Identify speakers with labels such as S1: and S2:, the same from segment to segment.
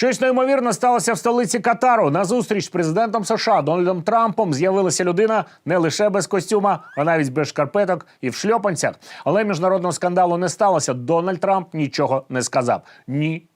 S1: Щось неймовірне сталося в столиці Катару. На зустріч з президентом США Дональдом Трампом з'явилася людина не лише без костюма, а навіть без шкарпеток і в шльопанцях. Але міжнародного скандалу не сталося. Дональд Трамп нічого не сказав.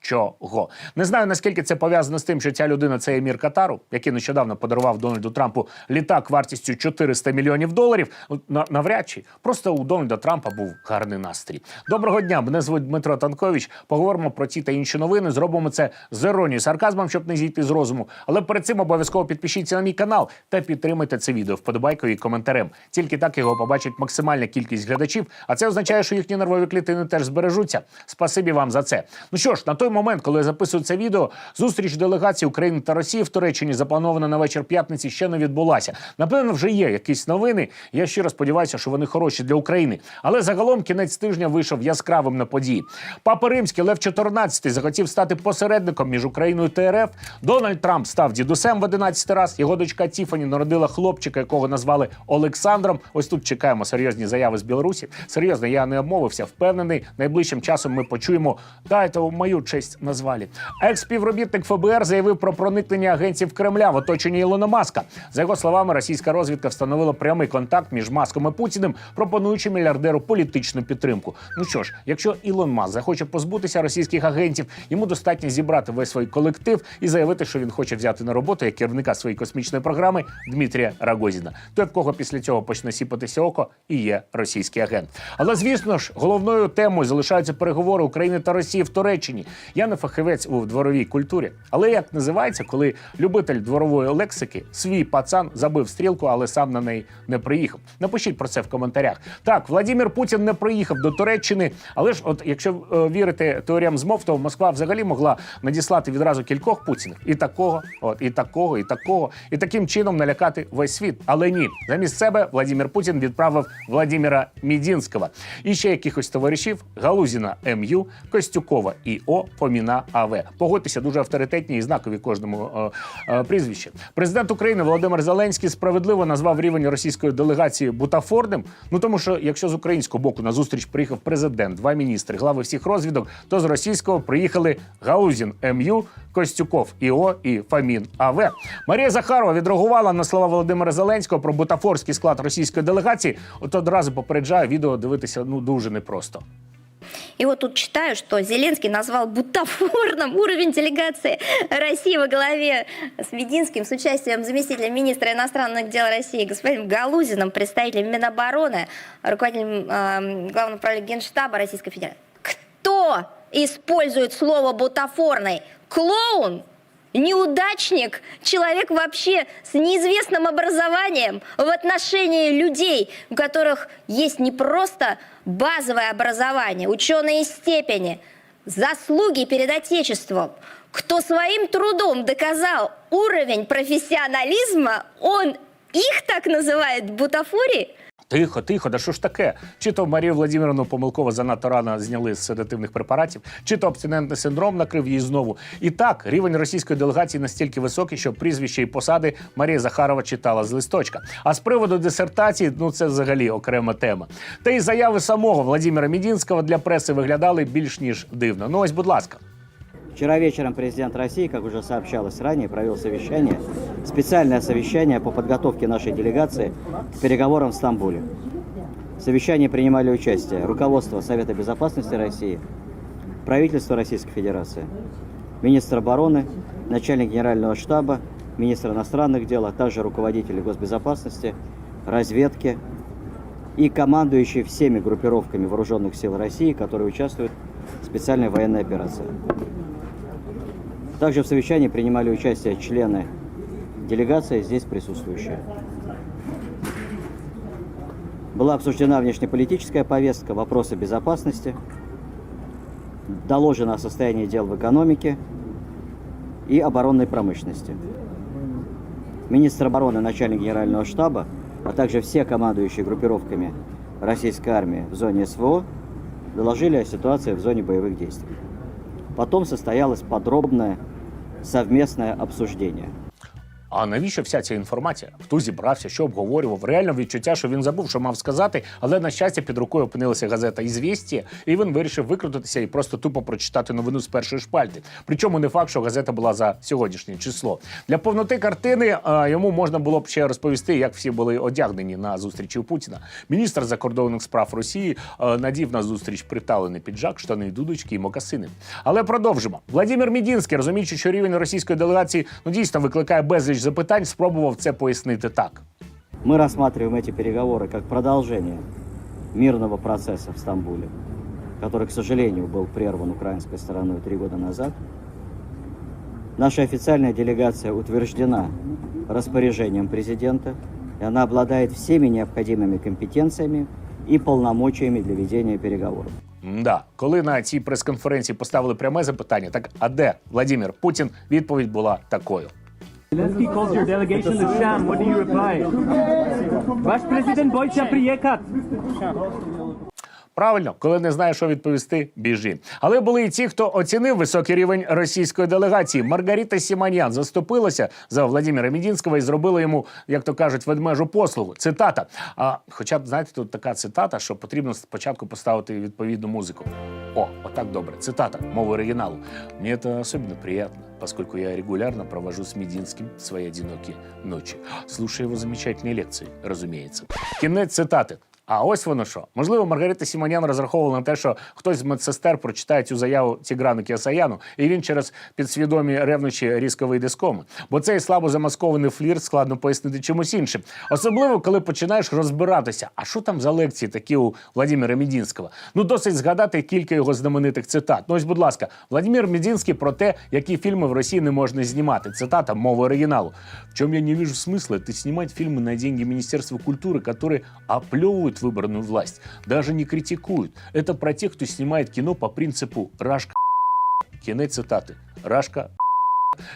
S1: Нічого. Не знаю наскільки це пов'язано з тим, що ця людина це емір Катару, який нещодавно подарував Дональду Трампу літак вартістю 400 мільйонів доларів. Ну, навряд чи просто у Дональда Трампа був гарний настрій. Доброго дня. Мене звуть Дмитро Танкович. Поговоримо про ті та інші новини. Зробимо це з іронією, сарказмом, щоб не зійти з розуму. Але перед цим обов'язково підпишіться на мій канал та підтримайте це відео вподобайкою і коментарем. Тільки так його побачить максимальна кількість глядачів. А це означає, що їхні нервові клітини теж збережуться. Спасибі вам за це. Ну що ж, на той момент, коли я записую це відео, зустріч делегацій України та Росії в Туреччині запланована на вечір п'ятниці ще не відбулася. Напевно, вже є якісь новини. Я щиро сподіваюся, що вони хороші для України. Але загалом кінець тижня вийшов яскравим на події. Папа Римський Лев XIV захотів стати посередником між Україною та РФ. Дональд Трамп став дідусем в 11 раз. Його дочка Тіфані народила хлопчика, якого назвали Олександром. Ось тут чекаємо серйозні заяви з Білорусі. Серйозно, я не обмовився. Впевнений, найближчим часом ми почуємо. Да, це у мою честь назвали. Екс-співробітник ФБР заявив про проникнення агентів Кремля в оточенні Ілона Маска. За його словами, російська розвідка встановила прямий контакт між Маском і Путіним, пропонуючи мільярдеру політичну підтримку. Ну що ж, якщо Ілон Маск захоче позбутися російських агентів, йому достатньо зібрати весь свій колектив і заявити, що він хоче взяти на роботу як керівника своєї космічної програми Дмитрія Рагозіна. Той, в кого після цього почне сіпатися око, і є російський агент. Але звісно ж, головною темою залишаються переговори України та Росії в Туреччині. Я не фахівець у дворовій культурі, але як називається, коли любитель дворової лексики свій пацан забив стрілку, але сам на неї не приїхав. Напишіть про це в коментарях. Так, Владимир Путін не приїхав до Туреччини, але ж, от якщо е, вірити теоріям змов, то Москва взагалі могла надіслати відразу кількох путінів і такого, от і такого, і такого, і таким чином налякати весь світ. Але ні, замість себе Владимир Путін відправив Владимира Мідінського і ще якихось товаришів Галузіна МЮ, Костюкова ІО, Фоміна АВ. Погодьтеся, дуже авторитетні і знакові кожному е, е, прізвищі. Президент України Володимир Зеленський справедливо назвав рівень російської делегації бутафорним. Ну тому що якщо з українського боку на зустріч приїхав президент, два міністри, глави всіх розвідок, то з російського приїхали Гаузін МЮ, Костюков ІО і Фамін АВ. Марія Захарова відреагувала на слова Володимира Зеленського про бутафорський склад російської делегації. От одразу попереджаю, відео дивитися ну дуже непросто.
S2: И вот тут читаю, что Зеленский назвал бутафорным уровень делегации России во главе с Мединским с участием заместителя министра иностранных дел России господином Галузиным, представителем Минобороны, руководителем э, Главного управления Генштаба Российской Федерации. Кто использует слово бутафорный? Клоун? Неудачник, человек вообще с неизвестным образованием в отношении людей, у которых есть не просто базовое образование, ученые степени, заслуги перед Отечеством, кто своим трудом доказал уровень профессионализма, он их так называет бутафорией?
S1: Тихо, тихо, да що ж таке? Чи то Марію Владимировну помилково занадто рано зняли з седативних препаратів, чи то абстинентний синдром накрив її знову. І так, рівень російської делегації настільки високий, що прізвище і посади Марія Захарова читала з листочка. А з приводу дисертації, ну це взагалі окрема тема. Та й заяви самого Владимира Мідінського для преси виглядали більш ніж дивно. Ну ось, будь ласка.
S3: Вчера вечером президент России, как уже сообщалось ранее, провел совещание, специальное совещание по подготовке нашей делегации к переговорам в Стамбуле. В совещании принимали участие руководство Совета Безопасности России, правительство Российской Федерации, министр обороны, начальник генерального штаба, министр иностранных дел, а также руководители госбезопасности, разведки и командующие всеми группировками вооруженных сил России, которые участвуют в специальной военной операции. Также в совещании принимали участие члены делегации, здесь присутствующие. Была обсуждена внешнеполитическая повестка, вопросы безопасности, доложено о состоянии дел в экономике и оборонной промышленности. Министр обороны, начальник генерального штаба, а также все командующие группировками российской армии в зоне СВО доложили о ситуации в зоне боевых действий. Потом состоялось подробное совместное обсуждение.
S1: А навіщо вся ця інформація? Хто зібрався, що обговорював? Реально відчуття, що він забув, що мав сказати, але на щастя під рукою опинилася газета «Ізвістія», і він вирішив викрутитися і просто тупо прочитати новину з першої шпальти. Причому не факт, що газета була за сьогоднішнє число. Для повноти картини а, йому можна було б ще розповісти, як всі були одягнені на зустрічі у Путіна. Міністр закордонних справ Росії а, надів на зустріч приталений піджак, штани, дудочки і мокасини. Але продовжимо. Владимир Мідінський, розуміючи, що рівень російської делегації ну дійсно викликає безліч запитань, спробував це пояснити так.
S3: Мы рассматриваем эти переговоры как продолжение мирного процесса в Стамбуле, который, к сожалению, был прерван украинской стороной три года назад. Наша официальная делегация утверждена распоряжением президента, и она обладает всеми необходимыми компетенциями и полномочиями для ведения переговоров.
S1: Да, коли на цій прес-конференції поставили пряме запитання, так а де Владимир Путін? Відповідь була такою.
S4: Zelensky calls your delegation a sham. What do you reply? Ваш президент бойся приїхати.
S1: Правильно, коли не знаєш, що відповісти, біжи. Але були і ті, хто оцінив високий рівень російської делегації. Маргарита Сіманян заступилася за Владимира Мідінського і зробила йому, як то кажуть, ведмежу послугу. Цитата. А хоча б знаєте, тут така цитата, що потрібно спочатку поставити відповідну музику. О, отак добре. Цитата мовы оригиналу. Мне это особенно приятно, поскольку я регулярно провожу с Мединским свои одинокие ночи, слушая его замечательные лекции, разумеется. Кинет цитати. А ось воно що. Можливо, Маргарита Сімонян розраховувала на те, що хтось з медсестер прочитає цю заяву Тіграну Кіасаяну, і він через підсвідомі ревнощі різко вийде з коми. Бо цей слабо замаскований флірт складно пояснити чимось іншим. Особливо, коли починаєш розбиратися, а що там за лекції такі у Владимира Мідінського. Ну, досить згадати кілька його знаменитих цитат. Ну ось, будь ласка, Владимир Мідінський про те, які фільми в Росії не можна знімати. Цитата мови оригіналу. В чем я не вижу смысла, это снимать фильмы на деньги Министерства культуры, которые оплевывают выборную власть, даже не критикуют. Это про тех, кто снимает кино по принципу «Рашка Кінець цитати. Рашка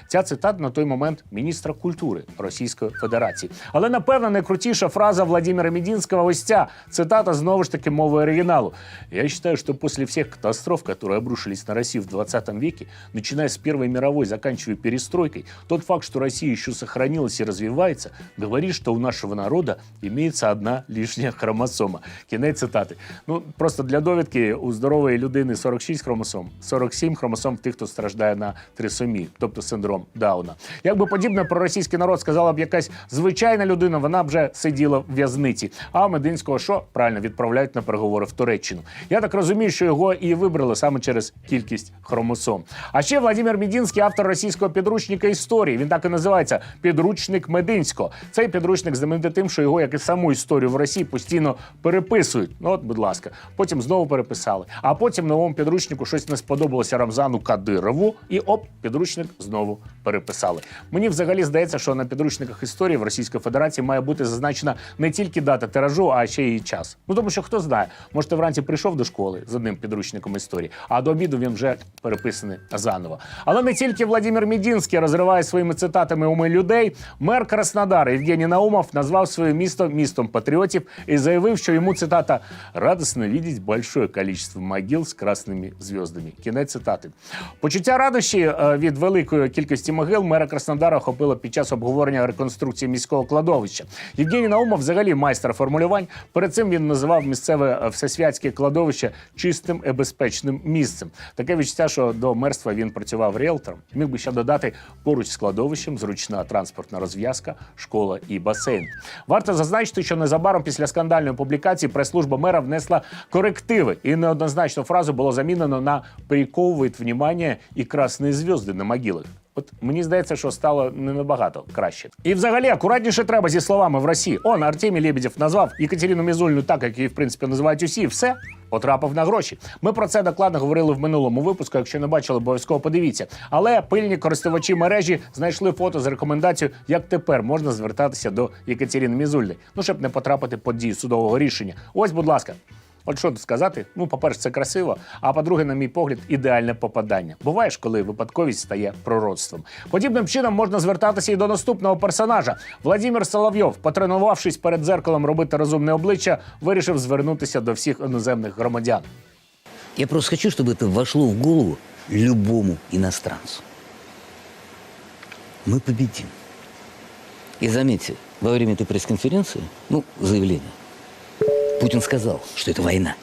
S1: Ця цитата на той момент міністра культури Російської Федерації. Але напевно найкрутіша фраза Владимира Мединского ось ця цитата знову ж таки мови оригиналу. Я считаю, что после всех катастроф, которые обрушились на Россию в 20 веке, начиная с Первой мировой, заканчивая перестройкой, тот факт, что Россия еще сохранилась и развивается, говорит, что у нашего народа имеется одна лишняя хромосома. Кінець цитати. Ну просто для довідки у здорової людини 46 хромосом, 47 хромосом в тих, хто страждає на трисомію, тобто синдром Дауна. Якби подібне про російський народ сказала б якась звичайна людина, вона б вже сиділа в в'язниці. А Мединського що правильно відправляють на переговори в Туреччину. Я так розумію, що його і вибрали саме через кількість хромосом. А ще Владимир Мединський, автор російського підручника історії. Він так і називається Підручник Мединського. Цей підручник знаменитий тим, що його, як і саму історію в Росії, постійно переписують. Ну от, будь ласка, потім знову переписали. А потім новому підручнику щось не сподобалося Рамзану Кадирову, і оп, підручник знову переписали. Мені взагалі здається, що на підручниках історії в Російської Федерації має бути зазначена не тільки дата тиражу, а ще й час. Ну тому що хто знає, може ти вранці прийшов до школи з одним підручником історії, а до обіду він вже переписаний заново. Але не тільки Владимир Мідінський розриває своїми цитатами уми людей. Мер Краснодара Євгеній Наумов назвав своє місто містом патріотів і заявив, що йому цитата радосно видеть большое количество могил з красними зв'яздами. Кінець цитати. Почуття радощі е, від великої кількості могил мера Краснодара охопило під час обговорення реконструкції міського кладовища. Євгеній Наумов взагалі майстер формулювань. Перед цим він називав місцеве е, всесвятське кладовище чистим і безпечним місцем. Таке відчуття, що до мерства він працював ріелтором. Міг би ще додати поруч з кладовищем зручна транспортна розв'язка, школа і басейн. Варто зазначити, що незабаром після скандальної публікації прес-служба мера внесла корективи, і неоднозначну фразу було замінено на «приковує внимание і красні зв'язки на могилах. От мені здається, що стало не набагато краще. І взагалі акуратніше треба зі словами в Росії. Он Артемій Лебедєв назвав Екатерину Мізульну так, як її в принципі називають усі. і Все потрапив на гроші. Ми про це докладно говорили в минулому випуску. Якщо не бачили, обов'язково подивіться. Але пильні користувачі мережі знайшли фото з рекомендацією, як тепер можна звертатися до Екатерини Мізульни. Ну щоб не потрапити під дію судового рішення. Ось, будь ласка. От що тут сказати? Ну, по-перше, це красиво. А по-друге, на мій погляд, ідеальне попадання. Буває ж, коли випадковість стає пророцтвом. Подібним чином можна звертатися і до наступного персонажа. Владимир Соловйов, потренувавшись перед дзеркалом робити розумне обличчя, вирішив звернутися до всіх іноземних громадян.
S5: Я просто хочу, чтобы это вошло в голову любому иностранцу. Мы победим. И заметьте, во время этой пресс-конференции, ну, заявления, Путин сказал, что это война.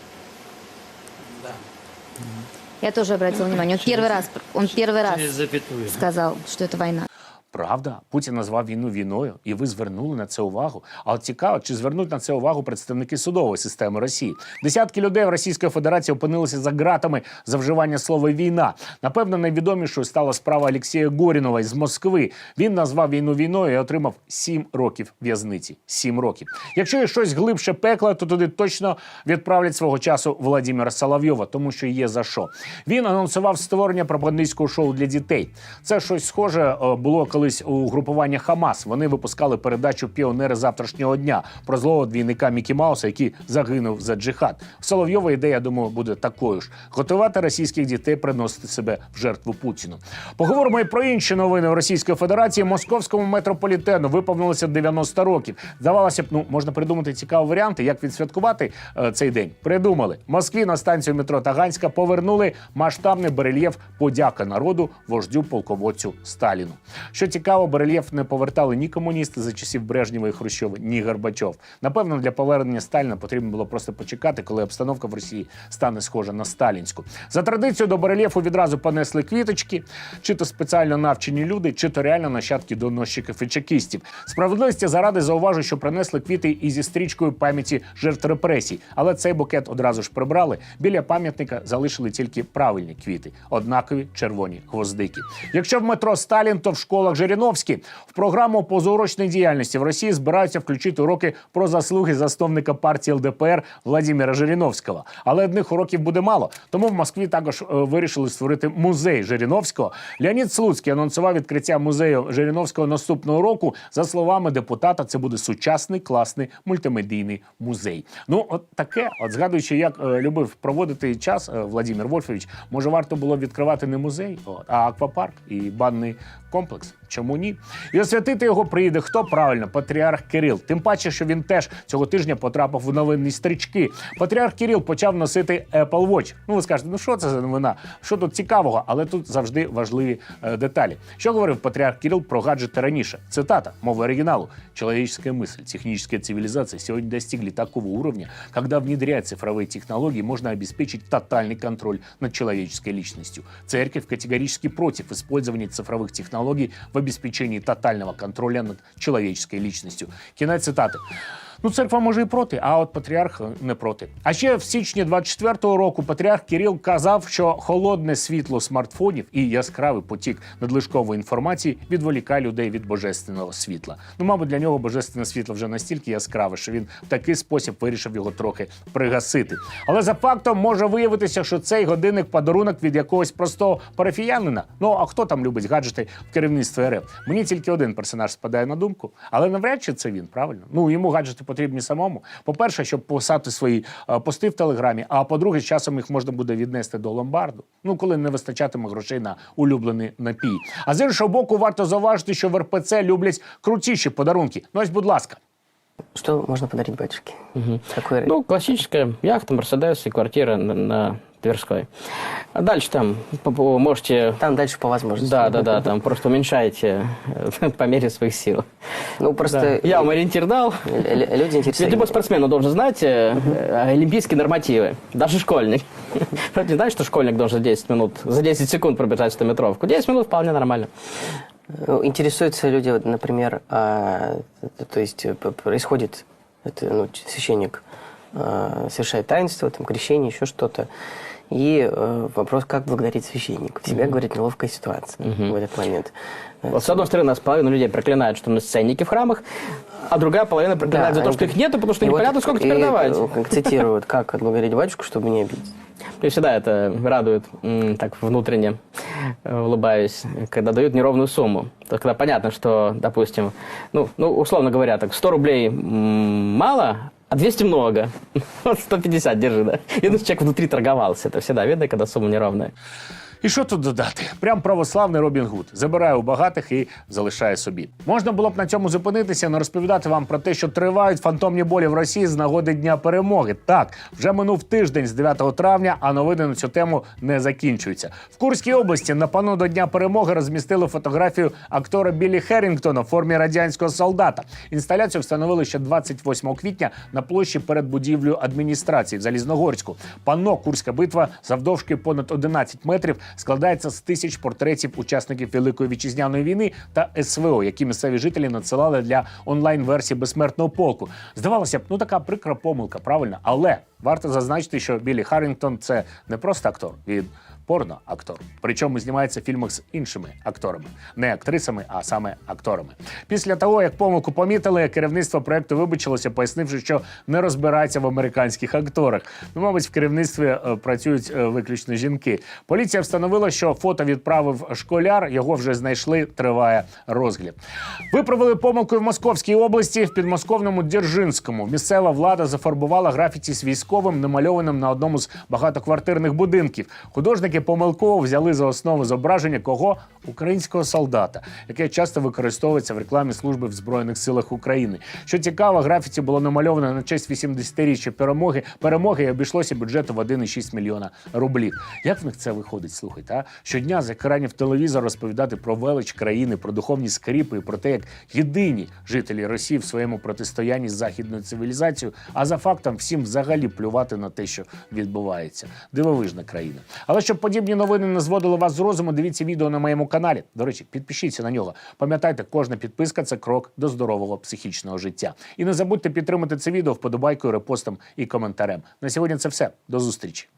S6: Я тоже обратила внимание. Он первый раз, он первый раз
S7: запятую.
S6: сказал, что это война.
S1: Правда, Путін назвав війну війною, і ви звернули на це увагу. А от цікаво, чи звернуть на це увагу представники судової системи Росії? Десятки людей в Російської Федерації опинилися за ґратами за вживання слова війна. Напевно, найвідомішою стала справа Олексія Горінова із Москви. Він назвав війну війною і отримав сім років в'язниці. Сім років. Якщо є щось глибше пекла, то туди точно відправлять свого часу Владимира Соловйова, тому що є за що. Він анонсував створення пропагандистського шоу для дітей. Це щось схоже е, було колись у групуванні Хамас. Вони випускали передачу Піонери завтрашнього дня про злого двійника Мікі Мауса, який загинув за джихад. Соловйова ідея, думаю, буде такою ж: готувати російських дітей приносити себе в жертву Путіну. Поговоримо і про інші новини Російської Федерації. Московському метрополітену виповнилося 90 років. Здавалося б, ну можна придумати цікаві варіанти, як відсвяткувати е, цей день. Придумали Москві на станцію метро Таганська повернули масштабний барельєф подяка народу вождю полководцю Сталіну. Що цікаво, барельєф не повертали ні комуністи за часів Брежнєва і Хрущова, ні Горбачов. Напевно, для повернення Сталіна потрібно було просто почекати, коли обстановка в Росії стане схожа на сталінську. За традицією до барельєфу відразу понесли квіточки, чи то спеціально навчені люди, чи то реально нащадки доносчиків і чекістів. Справедливості заради зауважу, що принесли квіти і зі стрічкою пам'яті жертв репресій, але цей букет одразу ж прибрали. Біля пам'ятника залишили тільки правильні квіти, однакові червоні гвоздики. Якщо в метро Сталін, то в школах Жириновські в програму позаурочної діяльності в Росії збираються включити уроки про заслуги засновника партії ЛДПР Владимира Жириновського. Але одних уроків буде мало. Тому в Москві також е, вирішили створити музей Жириновського. Леонід Слуцький анонсував відкриття музею Жириновського наступного року. За словами депутата, це буде сучасний класний мультимедійний музей. Ну, от таке, от згадуючи, як е, любив проводити час е, Владимир Вольфович, може варто було відкривати не музей, а аквапарк і банний комплекс. Чому ні? І освятити його приїде хто правильно? Патріарх Кирил. Тим паче, що він теж цього тижня потрапив в новинні стрічки. Патріарх Кирил почав носити Apple Watch. Ну, ви скажете, ну що це за новина? Що тут цікавого? Але тут завжди важливі е, деталі. Що говорив патріарх Кирил про гаджети раніше? Цитата, мова оригиналу. Человеческая мысль, техническая цивилизация сегодня достигли такого уровня, когда внедряя цифровые технологии, можно обеспечить тотальный контроль над человеческой личностью. Церковь категорически против использования цифровых технологий в обеспечении тотального контроля над человеческой личностью. Кінець цитати. Ну, церква може і проти, а от патріарх не проти. А ще в січні 24-го року патріарх Кирил казав, що холодне світло смартфонів і яскравий потік надлишкової інформації відволікає людей від божественного світла. Ну, мабуть, для нього божественне світло вже настільки яскраве, що він в такий спосіб вирішив його трохи пригасити. Але за фактом може виявитися, що цей годинник подарунок від якогось простого парафіянина. Ну а хто там любить гаджети в керівництві РФ? Мені тільки один персонаж спадає на думку, але навряд чи це він, правильно? Ну йому гаджети потрібні самому. По-перше, щоб писати свої е, пости в телеграмі. А по-друге, з часом їх можна буде віднести до ломбарду. Ну коли не вистачатиме грошей на улюблений напій. А з іншого боку, варто зауважити, що в РПЦ люблять крутіші подарунки. Ну ось, будь ласка.
S7: Что можно подарить батюшке? Какой
S8: Ну, классическая яхта, Мерседес и квартира на, на Тверской. А дальше там можете...
S7: Там дальше по возможности.
S8: Да, да, да, там просто уменьшаете э, по мере своих сил.
S7: Ну, просто
S8: Да. Я вам ориентир дал.
S7: люди
S8: Ведь
S7: интересуются.
S8: любой спортсмен должен знать э, э, олимпийские нормативы. Даже школьник. Вроде не знаешь, что школьник должен 10 минут, за 10 секунд пробежать 100 метровку. 10 минут вполне нормально.
S7: Ну, Интересуются люди, вот, например, а, то есть происходит, это, ну, священник а, совершает таинство, там, крещение, еще что-то. И э, вопрос, как благодарить священника. Всегда говорит неловкая ситуация в этот момент.
S8: Вот с одной стороны, нас половина людей проклинают, что у нас ценники в храмах, а другая половина проклинает за то, что их нету, потому что
S7: и вот-
S8: непонятно, сколько теперь давать.
S7: э, Как цитируют, как отблагодарить батюшку, чтобы не обидеть.
S8: Мне всегда это радует, так внутренне э, улыбаюсь, когда дают неровную сумму. То когда понятно, что, допустим, ну, ну условно говоря, так 100 рублей мало, а 200 много. Вот 150 держи, да. Ну, человек внутри торговался. Это всегда видно, когда сумма неровная.
S1: І що тут додати? Прям православний Робін Гуд забирає у багатих і залишає собі. Можна було б на цьому зупинитися, не розповідати вам про те, що тривають фантомні болі в Росії з нагоди Дня перемоги. Так, вже минув тиждень з 9 травня, а новини на цю тему не закінчуються. В Курській області на пану до Дня перемоги розмістили фотографію актора Біллі Херрінгтона в формі радянського солдата. Інсталяцію встановили ще 28 квітня на площі перед будівлею адміністрації в Залізногорську. Панно Курська битва завдовжки понад 11 метрів складається з тисяч портретів учасників Великої вітчизняної війни та СВО, які місцеві жителі надсилали для онлайн-версії безсмертного полку. Здавалося б, ну така прикра помилка, правильно? Але варто зазначити, що Біллі Харрінгтон це не просто актор. Він порно-актор. Причому знімається в фільмах з іншими акторами, не актрисами, а саме акторами. Після того, як помилку помітили, керівництво проекту вибачилося, пояснивши, що не розбирається в американських акторах. Ну, мабуть, в керівництві е, працюють е, виключно жінки. Поліція встановила, що фото відправив школяр. Його вже знайшли. Триває розгляд. Виправили помилку в Московській області в підмосковному Дзержинському. Місцева влада зафарбувала графіті з військовим, намальованим на одному з багатоквартирних будинків. Художники помилково взяли за основу зображення кого українського солдата, яке часто використовується в рекламі служби в збройних силах України. Що цікаво, графіті було намальовано на честь 80-річчя перемоги. Перемоги і обійшлося бюджету в 1,6 мільйона рублів. Як в них це виходить? Слухайте, а щодня з екранів телевізора розповідати про велич країни, про духовні скріпи і про те, як єдині жителі Росії в своєму протистоянні з західною цивілізацією, а за фактом всім взагалі плювати на те, що відбувається. Дивовижна країна. Але щоб подібні новини не зводили вас з розуму, дивіться відео на моєму каналі. До речі, підпишіться на нього. Пам'ятайте, кожна підписка це крок до здорового психічного життя. І не забудьте підтримати це відео вподобайкою, репостом і коментарем. На сьогодні це все. До зустрічі.